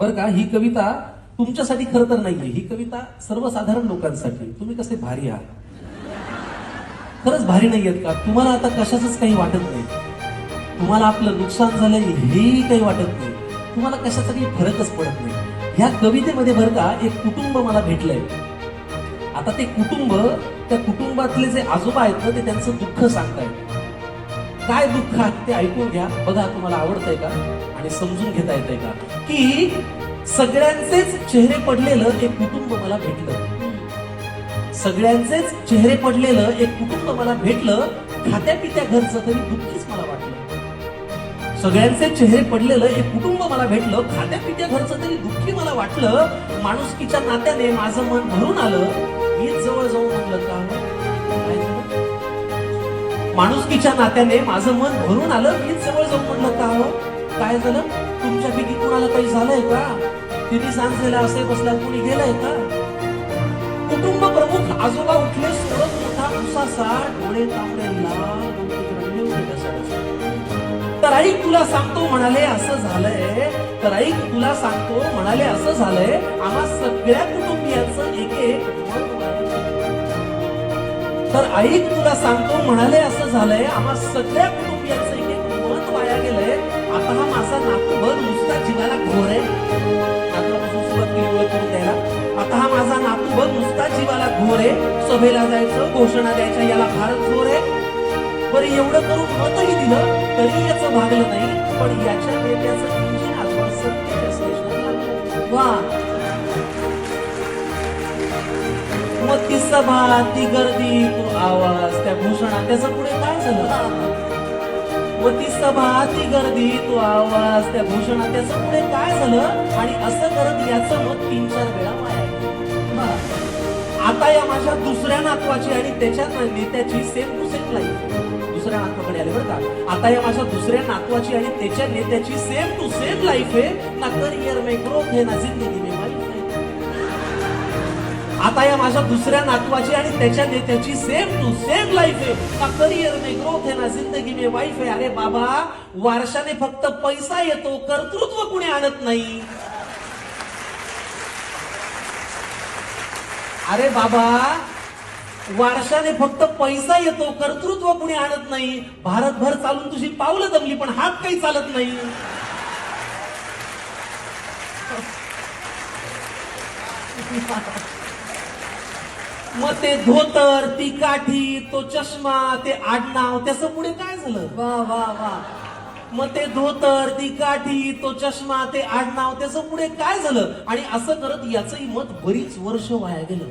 बरं का? ही कविता तुमच्यासाठी खरं तर नाहीये. ही कविता सर्वसाधारण लोकांसाठी. तुम्ही कसे भारी आहात. खरंच भारी नाही आहेत का? तुम्हाला आता कशाच काही वाटत नाही. तुम्हाला आपलं नुकसान झालंय हेही काही वाटत नाही. तुम्हाला कशाचा काही फरकच पडत नाही. ह्या कवितेमध्ये बरं का एक कुटुंब मला भेटलंय. आता ते कुटुंब त्या कुटुंबातले जे आजोबा आहेत ना ते त्यांचं दुःख सांगतायत. काय दुःख आहे ते ऐकून घ्या. बघा तुम्हाला आवडतंय का? आणि समजून घेता येतंय का? की सगळ्यांचेच चेहरे पडलेलं एक कुटुंब मला भेटलं. सगळ्यांचेच चेहरे पडलेलं एक कुटुंब मला भेटलं खात्या पित्या घरचं तरी दुःखीच मला वाटलं. सगळ्यांचे चेहरे पडलेलं एक कुटुंब मला भेटलं खात्या पित्या घरचं तरी दुःखी मला वाटलं माणुसकीच्या नात्याने माझं मन भरून आलं. मी जवळ जाऊन म्हणलं का हो? माणुसकीच्या नात्याने माझं मन भरून आलं मी जवळ जाऊन म्हणलं का हो? काय झालं? तुमच्यापैकी कुणाला काही झालंय का? तिने सांगलेला असे बसल्या कुणी गेलंय का? कुटुंब प्रमुख आजोबा उठले सोडत मोठा उसासा डोळे तांबडे लाल तर आई तुला सांगतो म्हणाले असं झालंय. तर आई तुला सांगतो म्हणाले असं झालंय. आम्हा सगळ्या कुटुंबियांचं एक एक तर आई तुला सांगतो म्हणाले असं झालंय. आम्हा सगळ्या कुटुंब माझा नुसता जीवाला घोर आहे. नातवापासून सुरुवात केली ओळख करून द्यायला आता हा माझा नातू बघ नुसता जीवाला घोर आहे. सभेला जायचं घोषणा द्यायच्या याला फारच जोर आहे. पण एवढं करून मतही दिलं तरी याचं भागलं नाही. पण याच्या नेत्याचं इंजिन आजवर सत्तेच्या स्टेशनला वा. मग ती सभा ती गर्दी तो आवाज त्या घोषणा त्याचं पुढे काय झालं? व ती सभा ती गर्दी तो आवाज त्या घोषणा त्याचं पुढे काय झालं? आणि असं करत याचं मत तीन चार वेळा आता या माझ्या दुसऱ्या नातवाची आणि त्याच्यात नेत्याची सेम टू सेम लाईफ दुसऱ्या नातवाकडे आले बरं का? आता या माझ्या दुसऱ्या नातवाची आणि त्याच्या नेत्याची सेम टू सेम लाईफ आहे. ना करियर मे ग्रोथ आहे ना जिंदगी मे आता या माझ्या दुसऱ्या नातवाची आणि त्याच्या नेत्याची सेम टू सेम लाईफ आहे. का करियर में ग्रोथ आहे ना जिंदगी मे वाईफ आहे. अरे बाबा वारशाने फक्त पैसा येतो कर्तृत्व कुणी आणत नाही? अरे बाबा वारशाने फक्त पैसा येतो कर्तृत्व कुणी आणत नाही? भारतभर चालून तुझी पावलं जमली पण हात काही चालत नाही. मग ते धोतर ती काठी तो चष्मा ते आडनाव त्याचं पुढे काय झालं? वा वा वा. मग ते धोतर ती काठी तो चष्मा ते आडनाव त्याचं पुढे काय झालं? आणि असं करत याचंही मत बरीच वर्ष वाया गेलं.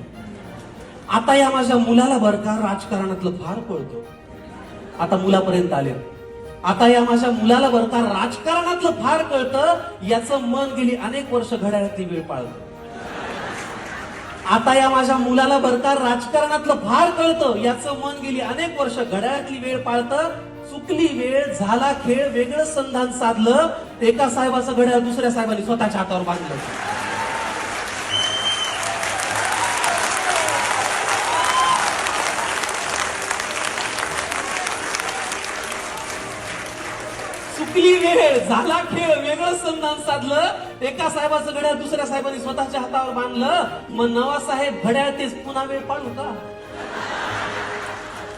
आता या माझ्या मुलाला बरं का राजकारणातलं फार कळतो आता मुलापर्यंत आले. आता या माझ्या मुलाला बरं का राजकारणातलं फार कळतं. याचं मन गेली अनेक वर्ष घड्याळातली वेळ पाळतं. आता या माझ्या मुलाला बरं राजकारणातलं फार कळतं याचं मन गेली अनेक वर्ष घड्याळातली वेळ पाळतं चुकली वेळ झाला खेळ वेगळं संधान साधलं एका साहेबाचं घड्याळ दुसऱ्या साहेबांनी स्वतःच्या हातावर बांधलं. चुकली वेळ झाला खेळ वेगळं संधान साधलं एका साहेबाचं घड्याळ दुसऱ्या साहेबांनी स्वतःच्या हातावर बांधलं. मग नवा साहेब घड्याळ तेच पुन्हा वेळ पाळू का?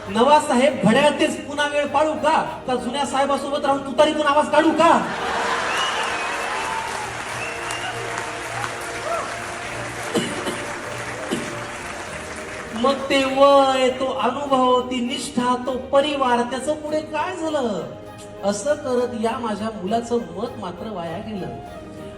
नवा साहेब घड्याळ तेच पुन्हा वेळ पाळू का? तर जुन्या साहेबासोबत राहून तुतारीतून आवाज काढू का? मग ते वय तो अनुभव ती निष्ठा तो परिवार त्याचं पुढे काय झालं? असं करत या माझ्या मुलाचं मत मात्र वाया गेलं.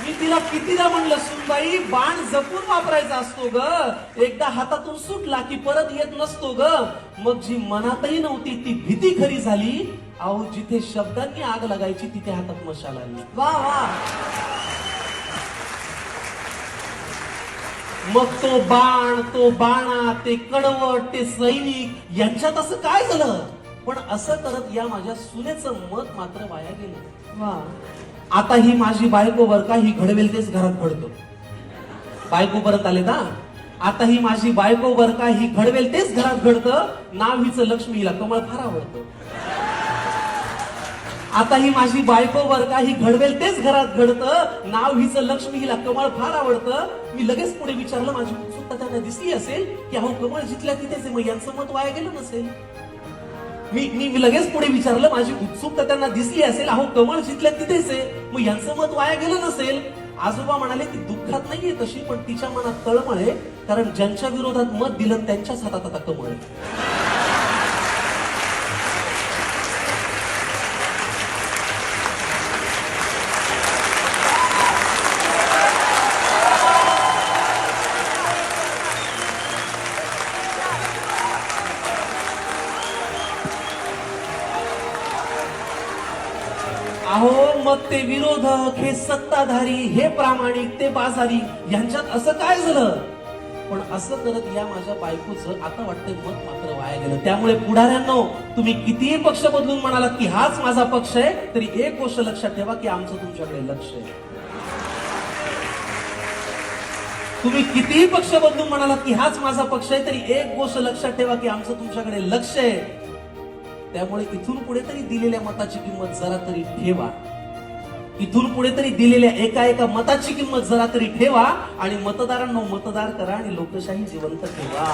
मी तिला कितीदा म्हणलं सुनबाई बाण जपून वापरायचा असतो ग. एकदा हातातून सुटला की परत येत नसतो ग. मग जी मनातही नव्हती ती भीती खरी झाली. अहो जिथे शब्दांनी आग लागायची तिथे हातात मशाल आली वा वा. मग तो बाण तो बाणा ते कडवट ते सैनिक यांच्यात असं काय झालं? पण असं करत या माझ्या सुनेचं मत मात्र वाया गेलं. वा. आता ही माझी बायको बर का ही घडवेल तेच घरात घडतो बायको परत आले ना? आता ही माझी बायको बर का ही घडवेल तेच घरात घडतं? नाव हिचं लक्ष्मी हिला कमळ फार आवडतं. आता ही माझी बायको बर का ही घडवेल तेच घरात घडतं? नाव हिचं लक्ष्मी हिला कमळ फार आवडतं? मी लगेच पुढे विचारलं माझी उत्सुकता त्यांना दिसली असेल की अहो कमळ जिथल्या तिथेच आहे, मग यांचं मत वाया गेलं नसेल. मी मी लगेच पुढे विचारलं माझी उत्सुकता त्यांना दिसली असेल अहो कमळ जिथल्या तिथेच आहे. मग यांचं मत वाया गेलं नसेल. आजोबा म्हणाले ती दुःखात नाहीये तशी पण तिच्या मनात तळमळ आहे कारण ज्यांच्या विरोधात मत दिलं त्यांच्याच हातात आता कमळ आहे. अहो मग ते विरोधक हे सत्ताधारी हे प्रामाणिक ते बाजारी यांच्यात असं काय झालं? पण असं करत या माझ्या बायकोचं आता वाटतंय मत मात्र वाया गेलं. त्यामुळे पुढाऱ्यांनो तुम्ही कितीही पक्ष बदलून म्हणालात की हाच माझा पक्ष आहे तरी एक गोष्ट लक्षात ठेवा की आमचं तुमच्याकडे लक्ष आहे. तुम्ही कितीही पक्ष बदलून म्हणालात की हाच माझा पक्ष आहे तरी एक गोष्ट लक्षात ठेवा की आमचं तुमच्याकडे लक्ष आहे. त्यामुळे इथून पुढे तरी दिलेल्या मताची किंमत जरा तरी ठेवा. इथून पुढे तरी दिलेल्या एका एका मताची किंमत जरा तरी ठेवा आणि मतदारांना मतदार करा आणि लोकशाही जिवंत ठेवा.